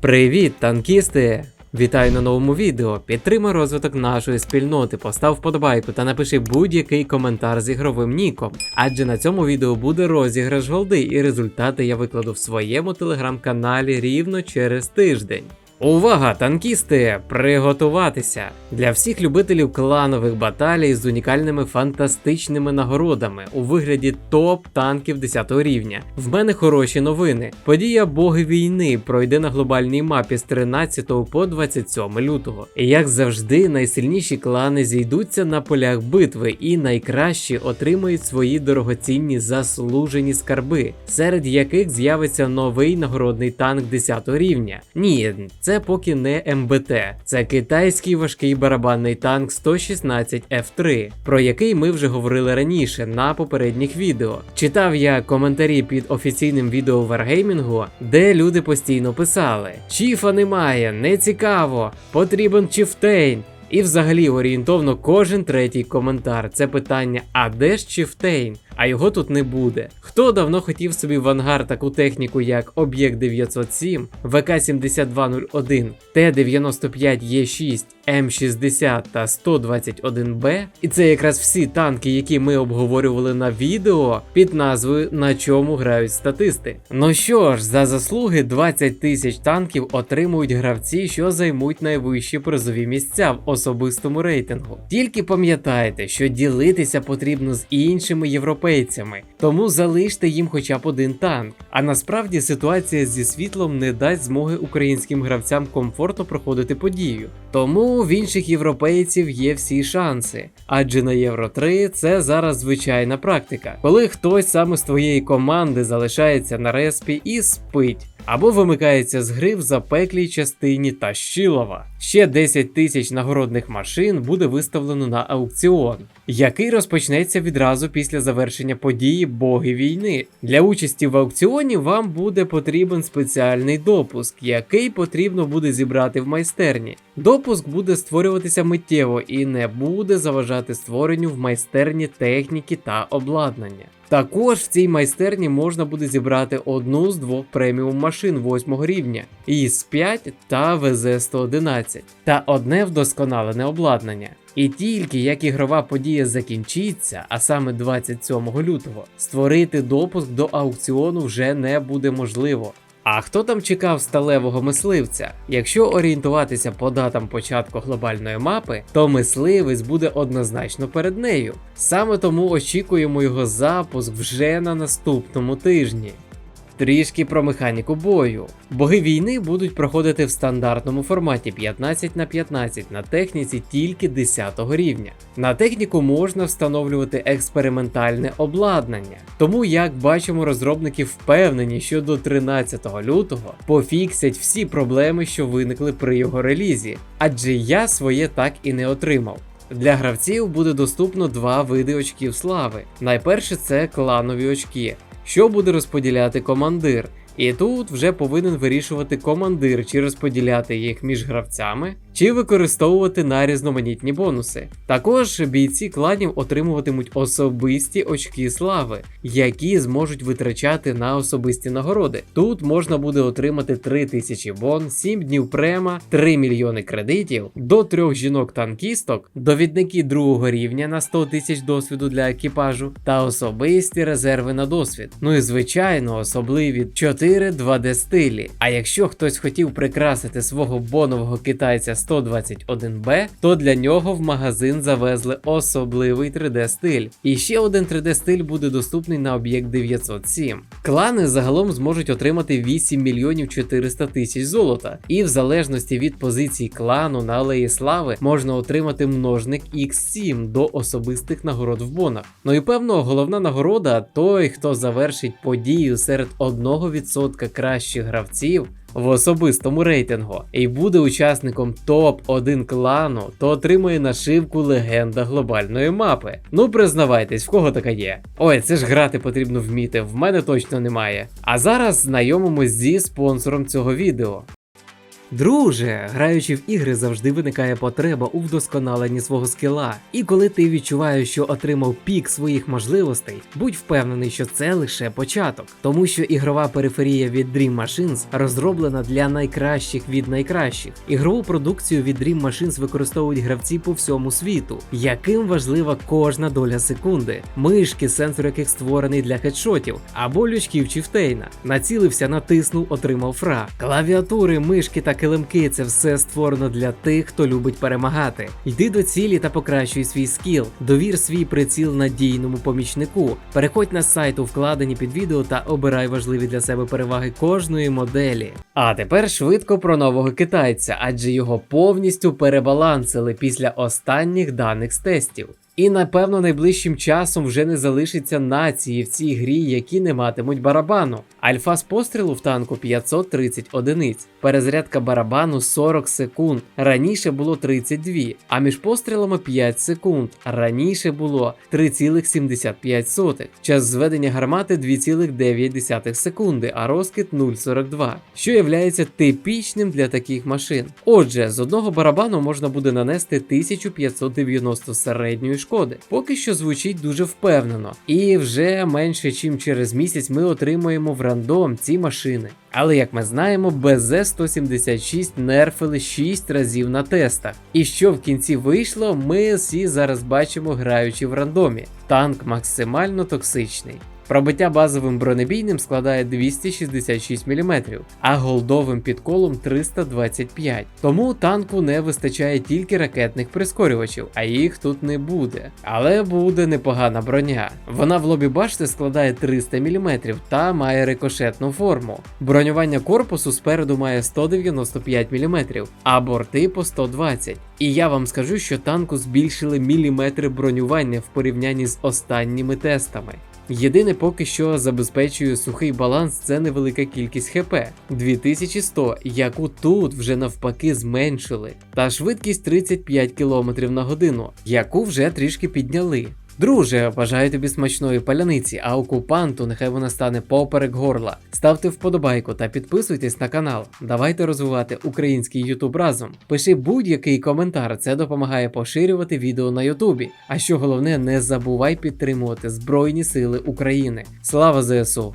Привіт, танкісти! Вітаю на новому відео. Підтримай розвиток нашої спільноти, постав вподобайку та напиши будь-який коментар з ігровим ніком. Адже на цьому відео буде розіграш голди, і результати я викладу в своєму телеграм-каналі рівно через тиждень. Увага, танкісти! Приготуватися! Для всіх любителів кланових баталій з унікальними фантастичними нагородами у вигляді топ танків 10 рівня. В мене хороші новини. Подія Боги війни пройде на глобальній мапі з 13 по 27 лютого. І як завжди, найсильніші клани зійдуться на полях битви, і найкращі отримають свої дорогоцінні заслужені скарби, серед яких з'явиться новий нагородний танк 10 рівня. Ні, це поки не МБТ, це китайський важкий барабанний танк 116 F3, про який ми вже говорили раніше на попередніх відео. Читав я коментарі під офіційним відео Wargaming, де люди постійно писали: Чіфа немає, не цікаво, потрібен Чіфтейн. І взагалі орієнтовно кожен третій коментар це питання: а де ж Чіфтейн? А його тут не буде. Хто давно хотів собі в ангар таку техніку, як Об'єкт 907, ВК-7201, Т-95Е6, М60 та 121Б, і це якраз всі танки, які ми обговорювали на відео під назвою На чому грають статисти. Ну що ж, за заслуги 20 тисяч танків отримують гравці, що займуть найвищі призові місця в особистому рейтингу. Тільки пам'ятайте, що ділитися потрібно з іншими європейцями, тому залиште їм хоча б один танк. А насправді ситуація зі світлом не дасть змоги українським гравцям комфортно проходити подію. Тому в інших європейців є всі шанси. Адже на Євро 3 це зараз звичайна практика, коли хтось саме з твоєї команди залишається на респі і спить. Або вимикається з гри в запеклій частині Тащилова. Ще 10 тисяч нагородних машин буде виставлено на аукціон, який розпочнеться відразу після завершення події Боги війни. Для участі в аукціоні вам буде потрібен спеціальний допуск, який потрібно буде зібрати в майстерні. Допуск буде створюватися миттєво і не буде заважати створенню в майстерні техніки та обладнання. Також в цій майстерні можна буде зібрати одну з двох преміум машин 8 рівня ІС-5 та ВЗ-111 та одне вдосконалене обладнання. І тільки як ігрова подія закінчиться, а саме 27 лютого, створити допуск до аукціону вже не буде можливо. А хто там чекав сталевого мисливця? Якщо орієнтуватися по датам початку глобальної мапи, то мисливець буде однозначно перед нею. Саме тому очікуємо його запуск вже на наступному тижні. Трішки про механіку бою. Боги війни будуть проходити в стандартному форматі 15 на 15 на техніці тільки 10 рівня. На техніку можна встановлювати експериментальне обладнання. Тому, як бачимо, розробники впевнені, що до 13 лютого пофіксять всі проблеми, що виникли при його релізі, адже я своє так і не отримав. Для гравців буде доступно два види очків слави. Найперше це кланові очки що буде розподіляти командир. І тут вже повинен вирішувати командир, чи розподіляти їх між гравцями, чи використовувати на різноманітні бонуси. Також бійці кланів отримуватимуть особисті очки слави, які зможуть витрачати на особисті нагороди. Тут можна буде отримати 3000 бон, 7 днів према, 3 мільйони кредитів, до 3 жінок-танкісток, довідники другого рівня на 100 тисяч досвіду для екіпажу та особисті резерви на досвід. Ну і звичайно, особливі 4 2D стилі. А якщо хтось хотів прикрасити свого бонового китайця 121Б, то для нього в магазин завезли особливий 3D стиль. І ще один 3D стиль буде доступний на об'єкт 907. Клани загалом зможуть отримати 8 мільйонів 400 тисяч золота, і в залежності від позицій клану на алеї слави можна отримати множник X7 до особистих нагород в бонах. Ну і певно, головна нагорода той, хто завершить подію серед 1% кращих гравців в особистому рейтингу і буде учасником топ-1 клану, то отримує нашивку легенда глобальної мапи. Ну признавайтесь, в кого така є. Ой, це ж грати потрібно вміти, в мене точно немає. А зараз знайомимось зі спонсором цього відео. Друже, граючи в ігри, завжди виникає потреба у вдосконаленні свого скіла. І коли ти відчуваєш, що отримав пік своїх можливостей, будь впевнений, що це лише початок, тому що ігрова периферія від Dream Machines розроблена для найкращих від найкращих. Ігрову продукцію від Dream Machines використовують гравці по всьому світу, яким важлива кожна доля секунди. Мишки, сенсор яких створений для хедшотів, або лючків Чіфтейна. Націлився, натиснув, отримав фра. Клавіатури, мишки та килимки це все створено для тих, хто любить перемагати. Йди до цілі та покращуй свій скіл. Довір свій приціл надійному помічнику. Переходь на сайт у вкладені під відео та обирай важливі для себе переваги кожної моделі. А тепер швидко про нового китайця, адже його повністю перебалансили після останніх даних з тестів. І напевно найближчим часом вже не залишиться нації в цій грі, які не матимуть барабану. Альфа з пострілу в танку 530 одиниць, перезарядка барабану 40 секунд. Раніше було 32, а між пострілами 5 секунд. Раніше було 3,75. Час зведення гармати 2,9 секунди, а розкид 0,42, що являється типічним для таких машин. Отже, з одного барабану можна буде нанести 1590 середньої шкоди. Поки що звучить дуже впевнено. І вже менше чим через місяць ми отримуємо в рандом ці машини. Але як ми знаємо, БЗ-176 нерфили 6 разів на тестах. І що в кінці вийшло, ми всі зараз бачимо граючи в рандомі. Танк максимально токсичний. Пробиття базовим бронебійним складає 266 мм, а голдовим підколом 325. Тому танку не вистачає тільки ракетних прискорювачів, а їх тут не буде. Але буде непогана броня. Вона в лобі башти складає 300 мм та має рикошетну форму. Бронювання корпусу спереду має 195 мм, а борти по 120. І я вам скажу, що танку збільшили міліметри бронювання в порівнянні з останніми тестами. Єдине поки що забезпечує сухий баланс це невелика кількість ХП 2100, яку тут вже навпаки зменшили, та швидкість 35 км на годину, яку вже трішки підняли. Друже, бажаю тобі смачної паляниці, а окупанту нехай вона стане поперек горла. Ставте вподобайку та підписуйтесь на канал. Давайте розвивати український ютуб разом. Пиши будь-який коментар, це допомагає поширювати відео на Ютубі. А що головне, не забувай підтримувати Збройні Сили України. Слава ЗСУ!